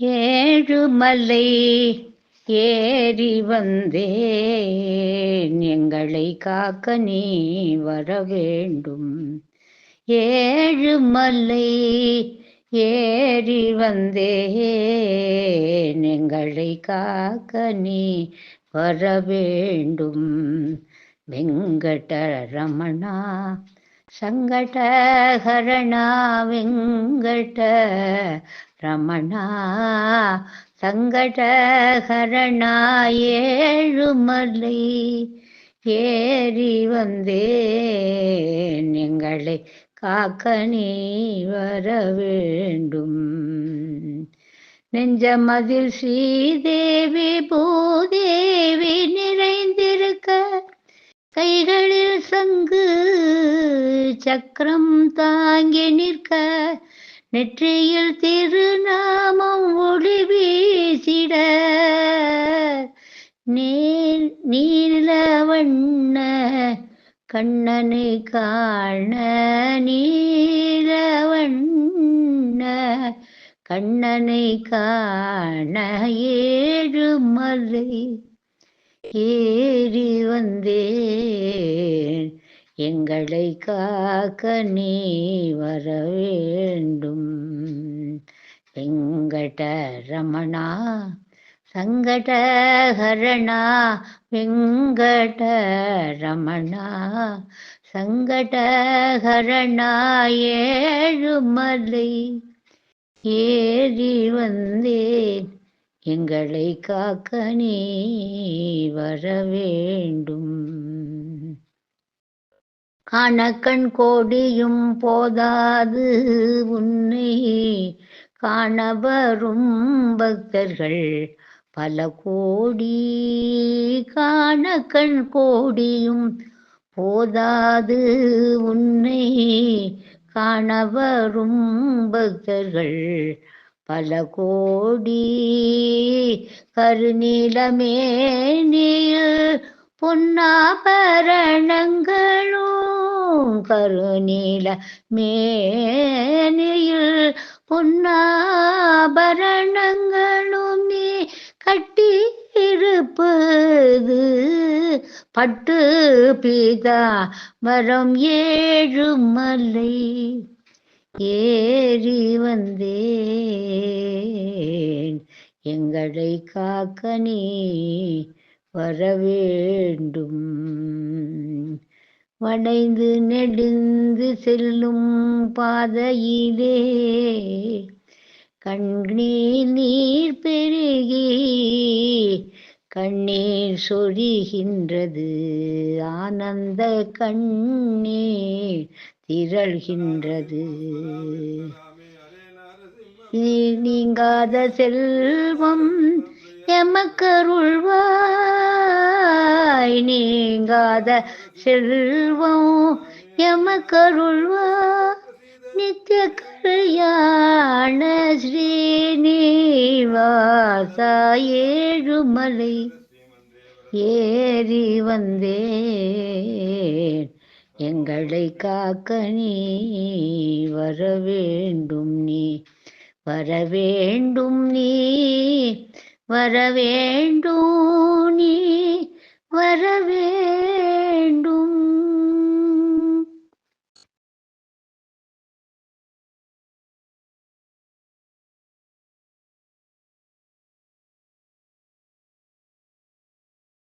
ஏழுமலை ஏறி வந்தேன். எங்களை காக்க நீ வர வேண்டும். ஏழுமலை ஏறி வந்தேன். எங்களை காக்க நீ வர வேண்டும். வெங்கடரமணா சங்கடஹரணா வெங்கட ரமணா சங்கடஹரணாயேழுமலை ஏறி வந்தேன். எங்களை காக்க நீ வர வேண்டும். நெஞ்சமதில் ஸ்ரீதேவி பூதேவி நிறைந்திருக்க கைகளில் சங்கு சக்கரம் தாங்கி நிற்க நெற்றியில் திருநாமம் ஒளி வீசிட. நீல வண்ண கண்ணனை காண. நீல வண்ண கண்ணனை காண. ஏழு மலை ஏறி வந்தே எங்களை காக்க நீ வர வேண்டும். வெங்கடரமணா சங்கடஹரணா வெங்கடரமணா சங்கடஹரணா ஏழுமலை ஏறி வந்தேன். எங்களை காக்க நீ வர வேண்டும். கணக்கன் கோடியும் போதாது உன்னை காணவரும் பக்தர்கள். பல கோடி காணக்கண் கோடியும் போதாது உன்னை காணவரும் பக்தர்கள். பல கோடி கருநீலமேனியில் பொன்னாபரணங்களும் கருநீல மேனியில் பொன்னாபரணங்களும் நீ கட்டி இருப்பது பட்டு பிதா மரம் ஏழு மலை ஏறி வந்தேன். எங்களை காக்க நீ வரவேண்டும். வளைந்து நெடுந்து செல்லும் பாதையிலே கண்ணீர் நீர் பெருகி கண்ணீர் சொரிகின்றது. ஆனந்த கண்ணீர் திரள்கின்றது. நீங்காத செல்வம் எமக்கருள்வாய் நீங்காத செல்வம் கருள்வா நித்திய கல்யாண ஸ்ரீனிவாசா ஏழுமலை ஏறி வந்தேன். எங்களை காக்க நீ வர வேண்டும் நீ வர வேண்டும் நீ வர வேண்டும் நீ.